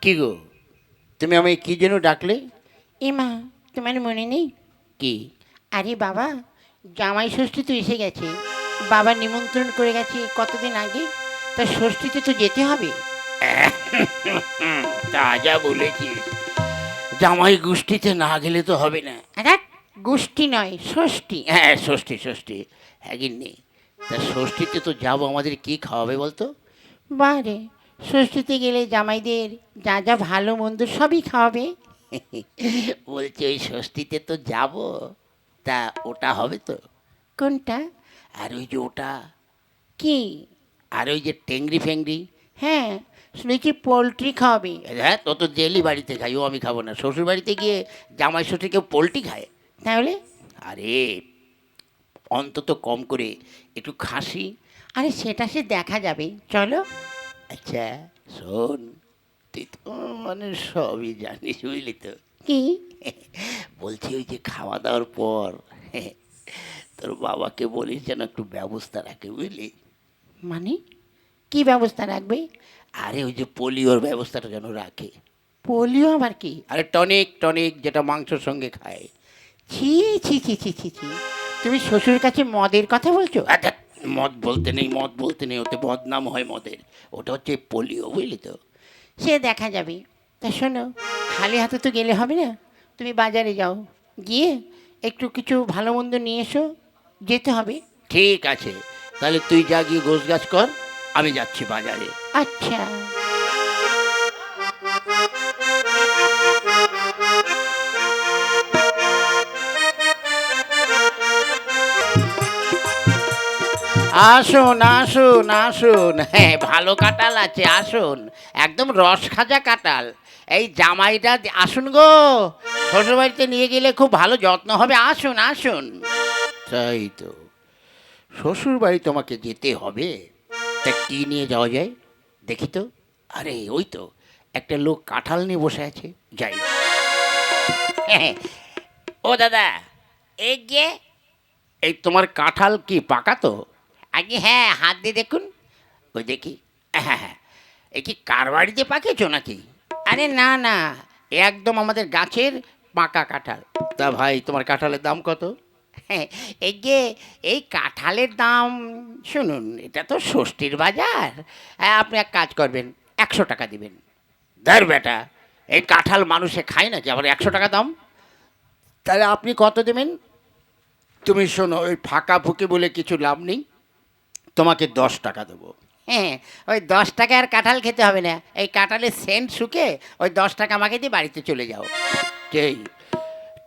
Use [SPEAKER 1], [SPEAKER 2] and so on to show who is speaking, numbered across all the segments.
[SPEAKER 1] কি গো? তুমি আমায় কি যেন ডাকলে?
[SPEAKER 2] এমা তোমার মনে নেই?
[SPEAKER 1] কি?
[SPEAKER 2] আরে বাবা জামাই ষষ্ঠী তো এসে গেছে। বাবা নিমন্ত্রণ করে গেছে কতদিন আগে। তা ষষ্ঠীতে তো যেতে হবে।
[SPEAKER 1] তা যা বলেছিস। জামাই গোষ্ঠীতে না গেলে তো হবে না।
[SPEAKER 2] গোষ্ঠী নয় ষষ্ঠী।
[SPEAKER 1] হ্যাঁ ষষ্ঠী ষষ্ঠী। হ্যাঁ গিন্নি তা ষষ্ঠীতে তো যাব আমাদের কি খাওয়াবে বলতো?
[SPEAKER 2] বারে ষষ্ঠীতে গেলে জামাইদের যা যা ভালো মন্দ সবই খাওয়াবে।
[SPEAKER 1] বলছি ওই ষষ্ঠীতে তো যাব তা ওটা হবে তো।
[SPEAKER 2] কোনটা?
[SPEAKER 1] আর ওই যে ওটা।
[SPEAKER 2] কি?
[SPEAKER 1] আর ওই যে টেংরি ফেংরি।
[SPEAKER 2] হ্যাঁ শুনেছি পোলট্রি খাওয়াবে।
[SPEAKER 1] হ্যাঁ তো তো জেলি বাড়িতে খাই ও আমি খাব না। শ্বশুর বাড়িতে গিয়ে জামাই ষষ্ঠী কেউ পোলট্রি খায়?
[SPEAKER 2] তাহলে?
[SPEAKER 1] আরে অন্তত কম করে একটু খাসি।
[SPEAKER 2] আরে সেটা সে দেখা যাবে। চলো।
[SPEAKER 1] আচ্ছা শোন তুই তো মানে সবই জানিস বুঝলি তো?
[SPEAKER 2] কি?
[SPEAKER 1] বলছি ওই যে খাওয়া দাওয়ার পর তোর বাবাকে বলিস যেন একটু ব্যবস্থা রাখে বুঝলি?
[SPEAKER 2] মানে? কি ব্যবস্থা রাখবে?
[SPEAKER 1] আরে ওই যে পোলিওর ব্যবস্থাটা যেন রাখে।
[SPEAKER 2] পোলিও আবার কি?
[SPEAKER 1] আরে টনিক টনিক যেটা মাংসর সঙ্গে খায়।
[SPEAKER 2] ছি ছি ছি ছি ছি ছি। তুমি শ্বশুর কাছে মদের কথা বলছো?
[SPEAKER 1] আচ্ছা মদ বলতে নেই মদ বলতে নেই ওতে বদনাম হয় মদের। ওটা হচ্ছে পোলিও বুঝলি তো?
[SPEAKER 2] সে দেখা যাবে। তা শোনো খালি হাতে তো গেলে হবে না। তুমি বাজারে যাও গিয়ে একটু কিছু ভালো মন্দ নিয়ে এসো যেতে হবে।
[SPEAKER 1] ঠিক আছে তাহলে তুই যা গিয়ে গোছ গাছ কর আমি যাচ্ছি বাজারে।
[SPEAKER 2] আচ্ছা।
[SPEAKER 1] আসুন আসুন আসুন। হ্যাঁ ভালো কাঁঠাল আছে, আসুন। একদম রস খাজা কাঁঠাল এই জামাইটা আসুন গো। শ্বশুরবাড়িতে নিয়ে গেলে খুব ভালো যত্ন হবে। আসুন আসুন। তাই তো। শ্বশুর বাড়ি তোমাকে যেতে হবে। তা কি নিয়ে যাওয়া যায়? দেখি তো। আরে, ওই তো। একটা লোক কাঁঠাল নিয়ে বসে আছে। যাই। ও দাদা
[SPEAKER 2] এই যে
[SPEAKER 1] এই তোমার কাঁঠাল কি পাকা তো?
[SPEAKER 2] আগে হ্যাঁ হাত দিয়ে দেখুন।
[SPEAKER 1] ওই দেখি। হ্যাঁ হ্যাঁ। এ কি কার বাড়িতে পাকেছো নাকি?
[SPEAKER 2] আরে না না।
[SPEAKER 1] একদম আমাদের গাছের পাকা কাঁঠাল। তা ভাই তোমার কাঁঠালের দাম কত?
[SPEAKER 2] হ্যাঁ, এই যে এই কাঁঠালের দাম শুনুন এটা তো ষষ্ঠীর বাজার। হ্যাঁ, আপনি এক কাজ করবেন একশো টাকা দিবেন।
[SPEAKER 1] ধর বেটা এই কাঁঠাল মানুষে খায় নাকি? আবার একশো টাকা দাম? তাহলে আপনি কত দেবেন? তুমি শোনো ওই ফাঁকা ফুঁকে বলে কিছু লাভ নেই। তোমাকে দশ টাকা দেবো।
[SPEAKER 2] হ্যাঁ ওই দশ টাকা আর কাঁঠাল খেতে হবে না। এই কাঁঠালের সেন্ট শুকে ওই দশ টাকা আমাকে দিয়ে বাড়িতে চলে যাও।
[SPEAKER 1] সেই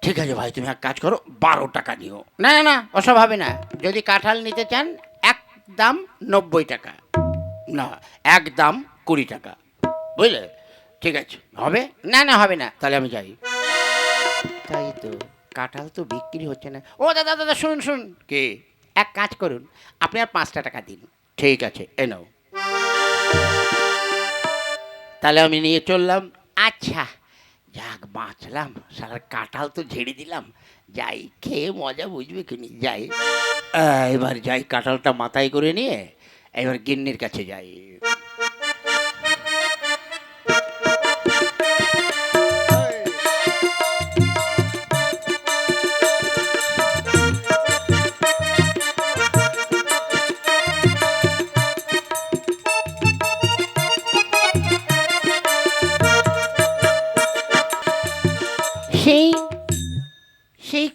[SPEAKER 1] ঠিক আছে ভাই তুমি এক কাজ করো বারো টাকা নিও।
[SPEAKER 2] না না না ওসব হবে না। যদি কাঁঠাল নিতে চান এক দাম নব্বই টাকা।
[SPEAKER 1] না এক দাম কুড়ি টাকা। বুঝলে? ঠিক আছে। হবে?
[SPEAKER 2] না না হবে না।
[SPEAKER 1] তাহলে আমি যাই।
[SPEAKER 2] তাই তো কাঁঠাল তো বিক্রি হচ্ছে না। ও দাদা দাদা শুনুন শুনুন।
[SPEAKER 1] কে?
[SPEAKER 2] এক কাজ করুন আপনি আর পাঁচটা টাকা দিন।
[SPEAKER 1] ঠিক আছে এ নাও। তাহলে আমি নিয়ে চললাম।
[SPEAKER 2] আচ্ছা
[SPEAKER 1] যাক বাঁচলাম। সারা কাঁঠাল তো ঝেড়ে দিলাম। যাই খেয়ে মজা বুঝবে কিনি যাই। এবার যাই কাঁঠালটা মাথায় করে নিয়ে এবার গিন্নির কাছে যাই।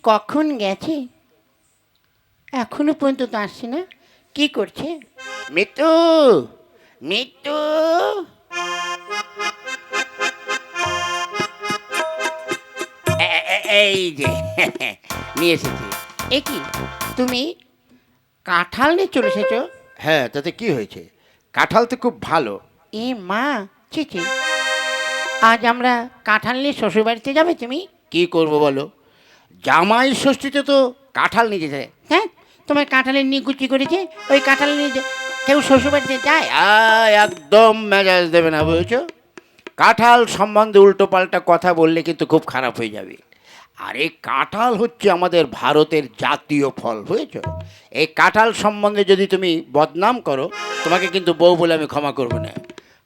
[SPEAKER 2] কখন গেছে? এখনও পর্যন্ত তো আসছে না। কি করছে?
[SPEAKER 1] মৃত্যু মৃত্যু এই যে নিয়ে এসেছি।
[SPEAKER 2] এ কি? তুমি কাঁঠাল নিয়ে চলে এসেছ?
[SPEAKER 1] হ্যাঁ তাতে কি হয়েছে? কাঁঠাল তো খুব ভালো।
[SPEAKER 2] এ মা চিচি আজ আমরা কাঁঠাল নিয়ে শ্বশুরবাড়িতে যাবে তুমি?
[SPEAKER 1] কি করব বলো? জামাই ষষ্ঠীতে তো কাঁঠাল নিয়ে যেতে। হ্যাঁ?
[SPEAKER 2] তোমার কাঁঠালের নিয়ে নিকুচি করেছে? ওই কাঁঠাল নিয়ে কেউ শ্বশুরবাড়িতে যায়?
[SPEAKER 1] আয়, একদম মেজাজ দেবে না বুঝেছ? কাঁঠাল সম্বন্ধে উল্টো পাল্টা কথা বললে কিন্তু খুব খারাপ হয়ে যাবে। আরে কাঁঠাল হচ্ছে আমাদের ভারতের জাতীয় ফল বুঝেছ? এই কাঁঠাল সম্বন্ধে যদি তুমি বদনাম করো তোমাকে কিন্তু বউ বলে আমি ক্ষমা করব না।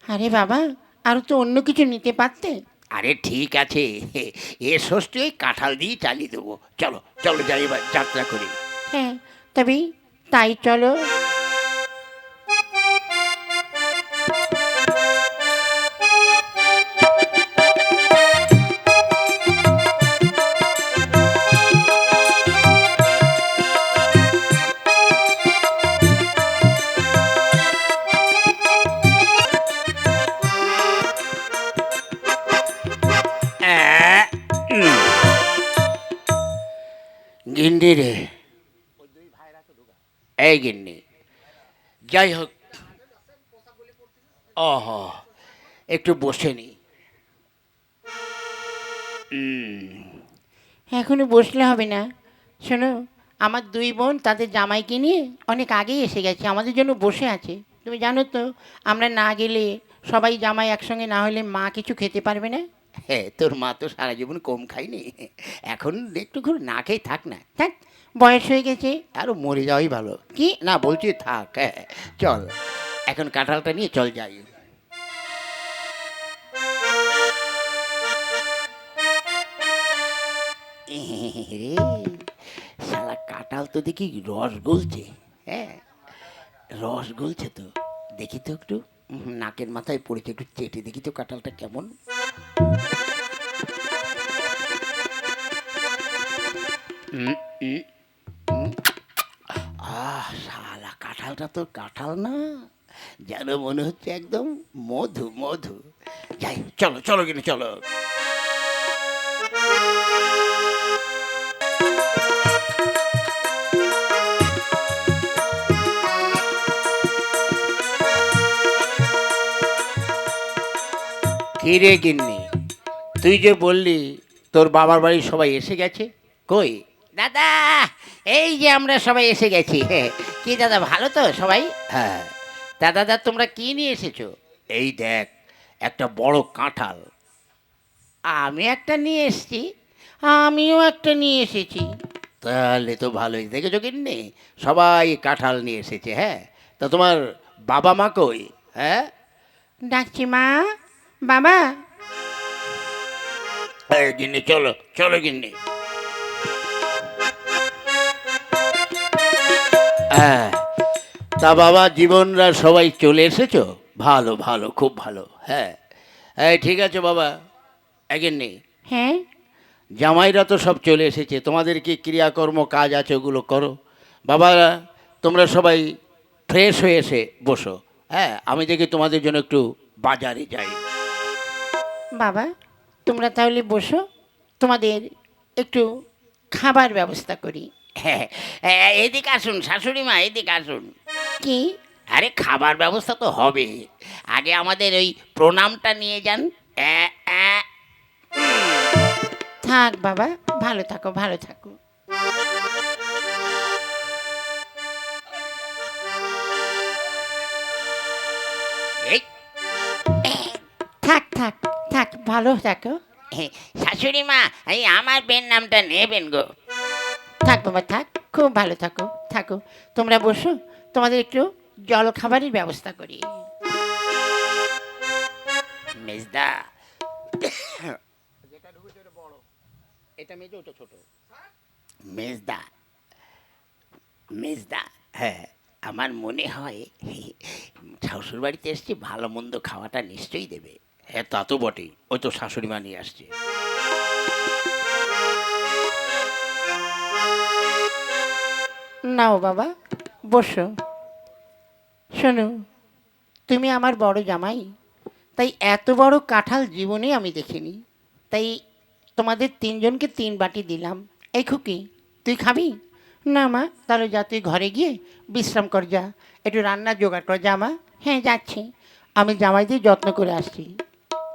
[SPEAKER 2] আরে বাবা আরও তো অন্য কিছু নিতে পারতে?
[SPEAKER 1] আরে ঠিক আছে, এ ষষ্ঠী ওই কাঁঠাল দিয়ে চালিয়ে দেবো। চলো চলো যাই যাত্রা করি।
[SPEAKER 2] হ্যাঁ তবে তাই চলো।
[SPEAKER 1] গিন্নি যাই হোক অহ একটু বসে নি।
[SPEAKER 2] এখনও বসলে হবে না। শোনো আমার দুই বোন তাদের জামাইকে নিয়ে অনেক আগেই এসে গেছে আমাদের জন্য বসে আছে। তুমি জানো তো আমরা না গেলে সবাই জামাই একসঙ্গে না হলে মা কিছু খেতে পারবে না।
[SPEAKER 1] হ্যাঁ তোর মা তো সারা জীবন কম খায়নি। এখন একটু ঘুরে না খেয়ে থাক না।
[SPEAKER 2] থাক বয়স হয়ে গেছে।
[SPEAKER 1] আরও মরে যাওয়াই ভালো। কি? না বলছি থাক হ্যাঁ চল। এখন কাঁঠালটা নিয়ে চল যাই। রে শালা কাঁঠাল তো দেখি রস গলছে হ্যাঁ? রস গলছে তো। দেখি তো একটু। নাকের মাথায় পড়েছে একটু চেটে দেখি তো কাঁঠালটা কেমন। তো কাঁঠাল না? যেন মনে হচ্ছে একদম মধু মধু। যাই চলো চলো কিনে চলো। কিরে গিন্নি, তুই যে বললি তোর বাবার বাড়ির সবাই এসে গেছে? কই? দাদা এই যে আমরা সবাই এসে গেছি। হ্যাঁ কি দাদা ভালো তো সবাই? হ্যাঁ। তা দাদা তোমরা কি নিয়ে এসেছ? এই দেখ একটা বড় কাঁঠাল। আমি একটা নিয়ে এসেছি।
[SPEAKER 2] আমিও একটা নিয়ে এসেছি।
[SPEAKER 1] তাহলে তো ভালোই। দেখেছ কিন্নি সবাই কাঁঠাল নিয়ে এসেছে হ্যাঁ? তা তোমার বাবা মা কই? হ্যাঁ?
[SPEAKER 2] ডাকছি মা। বাবা।
[SPEAKER 1] গিন্নি চলো চলো গিন্নি। হ্যাঁ। তা বাবা জীবনরা সবাই চলে এসেছ? ভালো ভালো খুব ভালো হ্যাঁ। হ্যাঁ ঠিক আছে বাবা এগিন্নি
[SPEAKER 2] হ্যাঁ।
[SPEAKER 1] জামাইরা তো সব চলে এসেছে তোমাদের কি ক্রিয়াকর্ম কাজ আছে ওগুলো করো? বাবা তোমরা সবাই ফ্রেশ হয়ে এসে বসো হ্যাঁ। আমি দেখি তোমাদের জন্য একটু বাজারে যাই।
[SPEAKER 2] বাবা তোমরা তাহলে বসো তোমাদের একটু খাবার ব্যবস্থা করি।
[SPEAKER 1] হ্যাঁ এদিকে আসুন শাশুড়ি মা এদিকে আসুন।
[SPEAKER 2] কি?
[SPEAKER 1] আরে খাবার ব্যবস্থা তো হবে। আগে আমাদের ওই প্রণামটা নিয়ে যান।
[SPEAKER 2] থাক বাবা ভালো থাকো ভালো থাকো। থাক থাক থাক ভালো থাকো।
[SPEAKER 1] শাশুড়ি মা এই আমার বেন নামটা নেবেন গো।
[SPEAKER 2] থাক বাবা থাক। খুব ভালো থাকো থাকো। তোমরা বসো তোমাদের একটু জল খাবারের ব্যবস্থা করি।
[SPEAKER 1] মেজদা এটা মেজো ওটা ছোট। মেজদা মেজদা হ্যাঁ আমার মনে হয় শ্বশুর বাড়িতে এসছি ভালো মন্দ খাওয়াটা নিশ্চয়ই দেবে। হ্যাঁ তা তো বটেই। ওই তো শাশুড়ি মা নিয়ে আসছে।
[SPEAKER 2] নাও বাবা। বসো। শোনো তুমি আমার বড় জামাই তাই এত বড় কাঁঠাল জীবনে আমি দেখিনি। তাই তোমাদের তিনজনকে তিন বাটি দিলাম। এই খুকি তুই খাবি? না মা তাহলে যা তুই ঘরে গিয়ে বিশ্রাম কর যা। একটু রান্নার জোগাড় কর যা মা। হ্যাঁ যাচ্ছি। আমি জামাই দিয়ে যত্ন করে আসছি।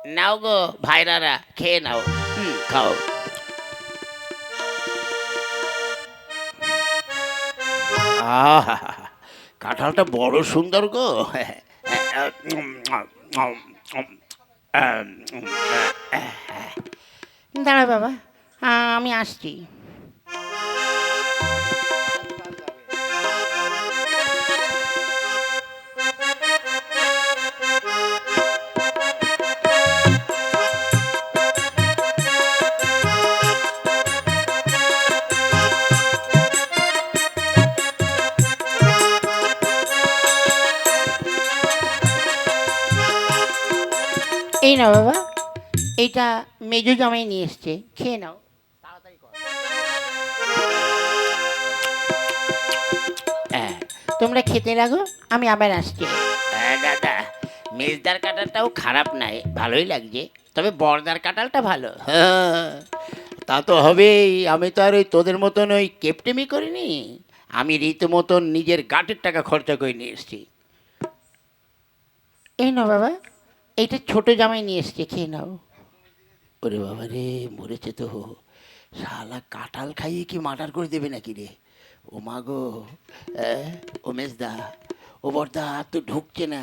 [SPEAKER 1] নাও গো ভাইরারা খেয়ে নাও। হুম খাও। কাঁঠালটা বড় সুন্দর গো।
[SPEAKER 2] দাঁড়া বাবা আমি আসছি। এই নাও বাবা। এইটা মেজো জামাই নিয়ে এসছে। খেয়ে নাও।
[SPEAKER 1] হ্যাঁ
[SPEAKER 2] তোমরা খেতে লাগো আমি আবার আসছি।
[SPEAKER 1] হ্যাঁ, দাদা মেজদার কাঁঠালটাও খারাপ নাই ভালোই লাগছে। তবে বর্দার কাঁঠালটা ভালো। হ্যাঁ, তা তো হবেই আমি তো আর ওই তোদের মতন ওই কেপটেমি করিনি। আমি রীতিমতন নিজের গাঁটের টাকা খরচা করে নিয়ে এসেছি।
[SPEAKER 2] এই নাও বাবা এইটা ছোট জামাই নিয়ে এসছে খেয়ে নাও।
[SPEAKER 1] ওরে বাবা রে মরেছে তো। শালা কাঁঠাল খাইয়ে কি মার্ডার করে দেবে নাকি রে? ও মা গো ও মেজদা ও বর্দা তো ঢুকছে না।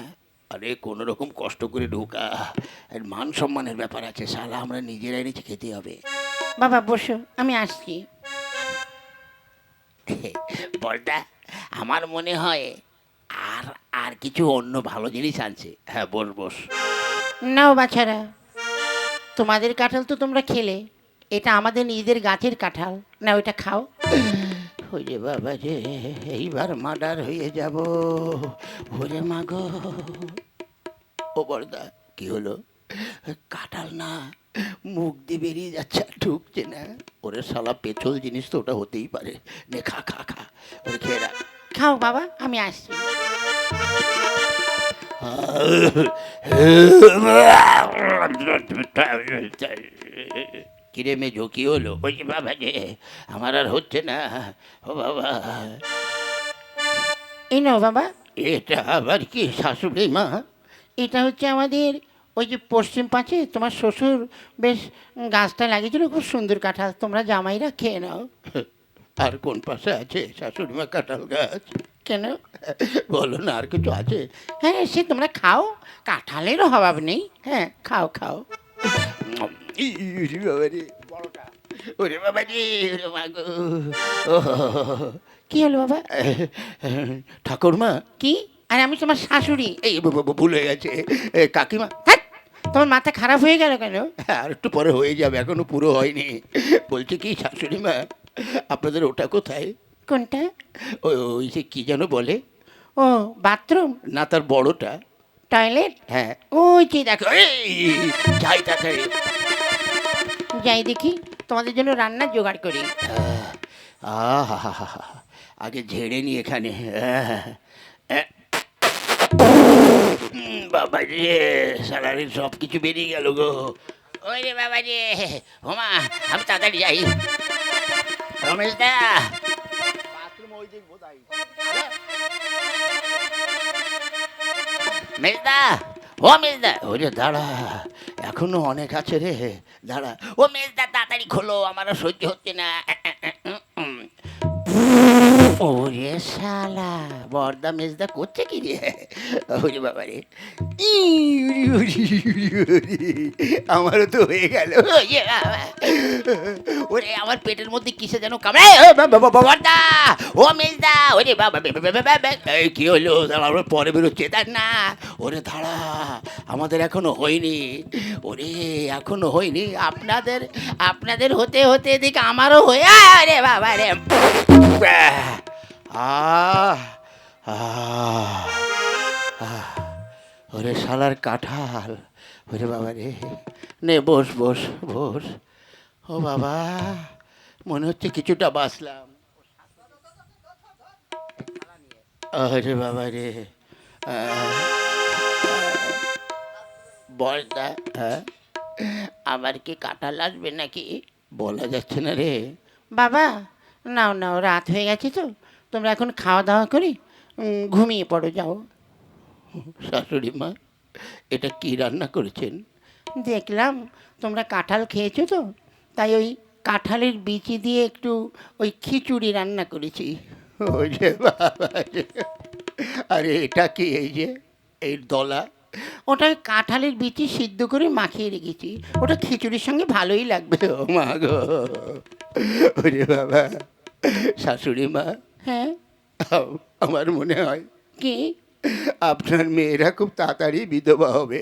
[SPEAKER 1] আরে কোনো রকম কষ্ট করে ঢোকা। আর মান সম্মানের ব্যাপার আছে শালা আমরা নিজেরাই নিচে খেতে হবে।
[SPEAKER 2] বাবা বসো আমি আসছি।
[SPEAKER 1] বর্দা আমার মনে হয় আর আর কিছু অন্য ভালো জিনিস আনছে। হ্যাঁ বস বস।
[SPEAKER 2] নাও বাছারা। তোমাদের কাঁঠাল তো তোমরা খেলে। এটা আমাদের নিজেদের গাছের কাঁঠাল। না ওইটা খাও।
[SPEAKER 1] ওই বাবা রে এইবার মার্ডার হয়ে যাব। ওরে মাগো ও বর্দা কি হলো? কাটাল না মুখ দিয়ে বেরিয়ে যাচ্ছে ঢুকছে না। ওরে শালা পেছল জিনিস তো ওটা হতেই পারে। নে খা খা খা ওরে খেয়ে রাখ।
[SPEAKER 2] খাও বাবা আমি আসছি।
[SPEAKER 1] কিরে মে ঝুঁকি হলো? ওই বাবা যে আমার আর হচ্ছে না। ও বাবা।
[SPEAKER 2] এই নাও বাবা।
[SPEAKER 1] এটা আবার কি শাশুড়ি মা?
[SPEAKER 2] এটা হচ্ছে আমাদের ওই যে পশ্চিম পাঁচে তোমার শ্বশুর বেশ গাছটা লাগিয়েছিল খুব সুন্দর কাঁঠাল। তোমরা জামাইরা খেয়ে নাও।
[SPEAKER 1] আর কোন পাশে আছে শাশুড়ি মা কাঁঠাল গাছ?
[SPEAKER 2] কেন?
[SPEAKER 1] বলো না আর কিছু আছে?
[SPEAKER 2] হ্যাঁ সে তোমরা খাও। কাঁঠালেরও অভাব নেই। হ্যাঁ খাও খাও।
[SPEAKER 1] বড়টা। ওরে বাবা রে ওরে
[SPEAKER 2] কি হলো বাবা?
[SPEAKER 1] ঠাকুরমা?
[SPEAKER 2] কি? আর আমি তোমার শাশুড়ি।
[SPEAKER 1] এই ব- গেছে। কাকিমা?
[SPEAKER 2] তোমার মাথা খারাপ হয়ে গেল কেন?
[SPEAKER 1] আর একটু পরে হয়ে যাবে এখনও পুরো হয়নি। বলছে কি শাশুড়ি মা আপনাদের ওটা কোথায়?
[SPEAKER 2] কোনটা?
[SPEAKER 1] ওই ওই যে কি যেন বলে?
[SPEAKER 2] ও বাথরুম?
[SPEAKER 1] না তার বড়টা।
[SPEAKER 2] টয়লেট?
[SPEAKER 1] হ্যাঁ।
[SPEAKER 2] ওই যে দেখো
[SPEAKER 1] এই যাই তাড়াতাড়ি
[SPEAKER 2] যাই দেখি তোমাদের জন্য রান্নার জোগাড় করি।
[SPEAKER 1] আহা আগে ঝেড়ে নি এখানে। বাবা রে স্যালারির সব কিছু বেরিয়ে গেল গো। ওই রে বাবা রে হোমা আমি তাড়াতাড়ি যাই। রমেশ দা মেজদা ও মেজদা ওরে দাঁড়া এখনও অনেক আছে রে দাঁড়া ও মেজদা তাড়াতাড়ি খোলো আমার সহ্য হচ্ছে না ওরে শালা, বর্দা মেজদা করছে কি রে? ওরে বাবা রে। আমারও তো হয়ে গেল। ওরে আমার পেটের মধ্যে কিসে যেন কামড়ে? ও বা- বা- বা- বর্দা! ও মেজদা, ওরে বাবা এই, কি হলো? আমরা পরে বেরোচ্ছে। তার না। ওরে, দাঁড়া। আমাদের এখনও হয়নি। ওরে, এখনও হয়নি। আপনাদের আপনাদের হতে হতে এদিকে আমারও হয়ে আরে বাবা রে। আহ আহ। ওরে শালার কাঁঠাল। ওরে বাবা রে। নে, বস বস বস। ও বাবা, মনে হচ্ছে কিছুটা বাঁচলাম। আরে বাবা রে। বলটা হ্যাঁ? আমার কি কাঁঠাল আসবে নাকি? বলা যাচ্ছে না রে।
[SPEAKER 2] বাবা, নাও নাও, রাত হয়ে গেছে তো। তোমরা এখন খাওয়া দাওয়া করে ঘুমিয়ে পড়ো যাও।
[SPEAKER 1] শাশুড়ি মা এটা কি রান্না করেছেন?
[SPEAKER 2] দেখলাম তোমরা কাঁঠাল খেয়েছো তো? তাই ওই কাঁঠালের বিচি দিয়ে একটু ওই খিচুড়ি রান্না করেছি।
[SPEAKER 1] ওই যে বাবা আরে এটা কি এই যে? এই দলা?
[SPEAKER 2] ওটা ওই কাঁঠালের বিচি সিদ্ধ করে মাখিয়ে রেখেছি। ওটা খিচুড়ির সঙ্গে ভালোই লাগবে।
[SPEAKER 1] ও মা গো। ওরে বাবা। শাশুড়ি মা
[SPEAKER 2] হ্যাঁ।
[SPEAKER 1] আমার মনে হয়
[SPEAKER 2] কি?
[SPEAKER 1] আপনার মেয়েরা খুব তাড়াতাড়ি বিধবা হবে।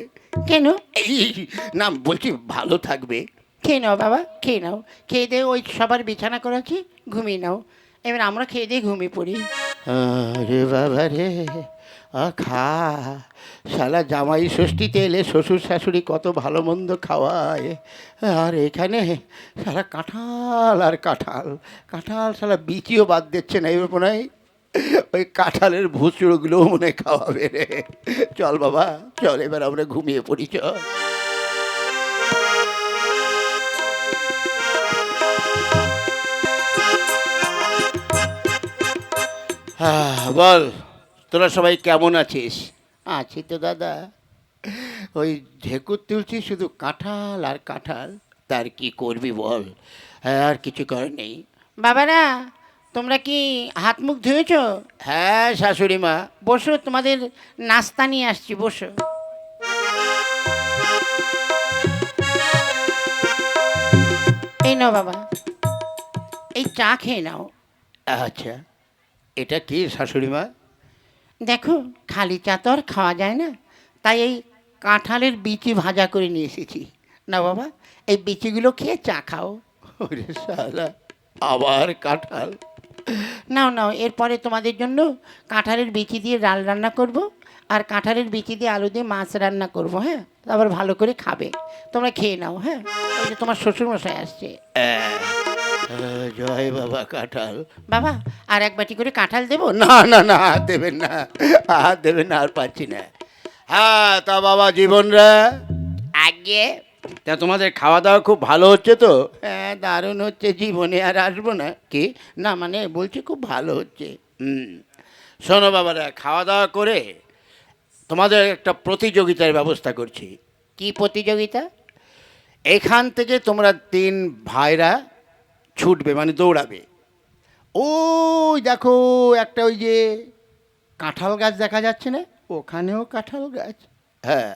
[SPEAKER 2] কেন?
[SPEAKER 1] এই না বলছি ভালো থাকবে।
[SPEAKER 2] খেয়ে নাও বাবা খেয়ে নাও। খেয়ে দিয়ে ওই সবার বিছানা করেছি ঘুমিয়ে নাও। এবার আমরা খেয়ে দিয়ে ঘুমিয়ে পড়ি।
[SPEAKER 1] আরে বাবা রে। খা। শালা জামাই ষষ্ঠীতে এলে শ্বশুর শাশুড়ি কত ভালো মন্দ খাওয়ায়। আর এখানে শালা কাঁঠাল আর কাঁঠাল। কাঁঠাল শালা বিচিও বাদ দিচ্ছে না এবার মনে হয় ওই কাঁঠালের ভুচুড়োগুলোও মনে খাওয়াবে রে। চল বাবা চল এবার আমরা ঘুমিয়ে পড়ি চল। হ্যাঁ, বল। তোরা সবাই কেমন আছিস?
[SPEAKER 2] আছি তো দাদা।
[SPEAKER 1] ওই ঢেকুর তুলছি শুধু কাঁঠাল আর কাঁঠাল তার কি করবি বল? হ্যাঁ আর কিছু কর নেই।
[SPEAKER 2] বাবারা তোমরা কি হাত মুখ ধুয়েছ?
[SPEAKER 1] হ্যাঁ শাশুড়ি মা।
[SPEAKER 2] বসো তোমাদের নাস্তা নিয়ে আসছি বসো। এই নাও বাবা এই চা খেয়ে নাও।
[SPEAKER 1] আচ্ছা এটা কি শাশুড়ি মা?
[SPEAKER 2] দেখো খালি চা তো আর খাওয়া যায় না। তাই এই কাঁঠালের বিচি ভাজা করে নিয়ে এসেছি। না বাবা এই বিচিগুলো খেয়ে চা খাও।
[SPEAKER 1] ওরে আবার কাঁঠাল।
[SPEAKER 2] নাও নাও এরপরে তোমাদের জন্য কাঁঠালের বিচি দিয়ে ডাল রান্না করব আর কাঁঠালের বিচি দিয়ে আলু দিয়ে মাছ রান্না করব হ্যাঁ? আবার ভালো করে খাবে। তোমরা খেয়ে নাও হ্যাঁ? তোমার শ্বশুরমশাই আসছে।
[SPEAKER 1] আহ, জয় বাবা কাঁঠাল।
[SPEAKER 2] বাবা আর এক বাটি করে কাঁঠাল দেবো?
[SPEAKER 1] না না না হাত দেবেন না হাত দেবেন না আর পাচ্ছি না। হ্যাঁ তা বাবা জীবনরা
[SPEAKER 2] আগে
[SPEAKER 1] তা তোমাদের খাওয়া দাওয়া খুব ভালো হচ্ছে তো? হ্যাঁ দারুণ হচ্ছে জীবনে আর আসব না। কি?
[SPEAKER 2] না মানে বলছি খুব ভালো হচ্ছে।
[SPEAKER 1] হুম। শোনো বাবারা খাওয়া দাওয়া করে তোমাদের একটা প্রতিযোগিতার ব্যবস্থা করছি।
[SPEAKER 2] কি প্রতিযোগিতা?
[SPEAKER 1] এখান থেকে তোমরা তিন ভাইরা ছুটবে মানে দৌড়াবে। ওই দেখো একটা ওই যে কাঁঠাল গাছ দেখা যাচ্ছে না? ওখানেও কাঁঠাল গাছ। হ্যাঁ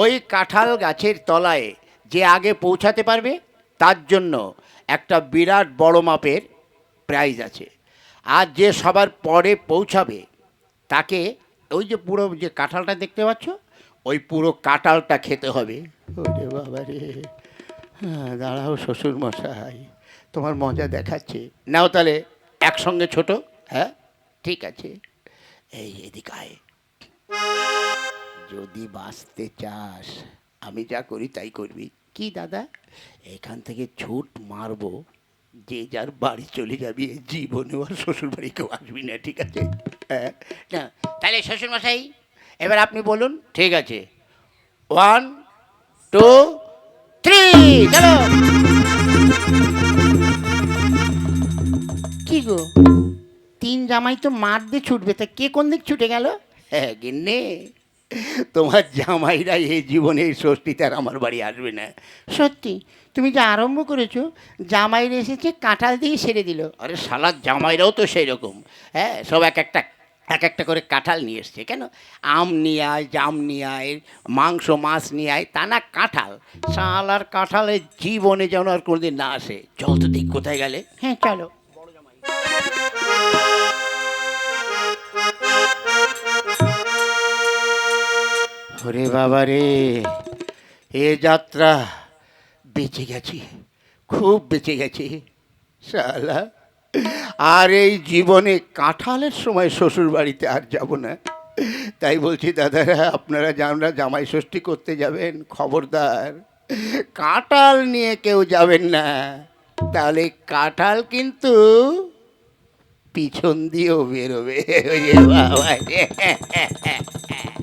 [SPEAKER 1] ওই কাঁঠাল গাছের তলায় যে আগে পৌঁছাতে পারবে তার জন্য একটা বিরাট বড় মাপের প্রাইজ আছে। আর যে সবার পরে পৌঁছাবে তাকে ওই যে পুরো যে কাঁঠালটা দেখতে পাচ্ছ ওই পুরো কাঁঠালটা খেতে হবে। ওরে বাবা রে হ্যাঁ দাঁড়াও শ্বশুর মশাই তোমার মজা দেখাচ্ছে। নাও তাহলে, একসঙ্গে ছোট হ্যাঁ? ঠিক আছে। এই, এদিক আয়। যদি বাঁচতে চাস, আমি যা করি তাই করবি। কি দাদা? এখান থেকে ছুট মারবো, যে যার বাড়ি চলে যাবি, এ জীবনে আর শ্বশুর বাড়ি কেউ আসবি না, ঠিক আছে? হ্যাঁ?
[SPEAKER 2] না, তাহলে শ্বশুরমশাই, এবার আপনি বলুন।
[SPEAKER 1] ঠিক আছে। ওয়ান, টু,
[SPEAKER 2] থ্রি, চলো! গো তিন জামাই তো মার দিয়ে ছুটবে তা কে কোন দিক ছুটে গেল?
[SPEAKER 1] হ্যাঁ গিন্নে তোমার জামাইরা এই জীবনে এই ষষ্ঠীতে আর আমার বাড়ি আসবে না।
[SPEAKER 2] সত্যি? তুমি যে আরম্ভ করেছ জামাইরে এসেছে কাঁঠাল দিয়ে সেরে দিল।
[SPEAKER 1] আরে শালার জামাইরাও তো সেই রকম হ্যাঁ সব এক একটা এক একটা করে কাঁঠাল নিয়ে এসছে। কেন? আম নিয়ে আয় জাম নিয়ে আয় মাংস মাছ নিয়ে আয় তা না কাঁঠাল। শালার কাঁঠালের জীবনে যেন আর কোনোদিন না আসে। চল তো দিক কোথায় গেলে।
[SPEAKER 2] হ্যাঁ চলো।
[SPEAKER 1] ওরে বাবা রে, এ যাত্রা বেঁচে গেছি, খুব বেঁচে গেছি, শালা। আর এই জীবনে কাঁঠালের সময় শ্বশুর বাড়িতে আর যাব না। তাই বলছি, দাদারা, আপনারা যারা জামাই ষষ্ঠী করতে যাবেন, খবরদার। কাঁঠাল নিয়ে কেউ যাবেন না। তাহলে কাঁঠাল কিন্তু পিছন দিয়েও বেরোবে বাবা।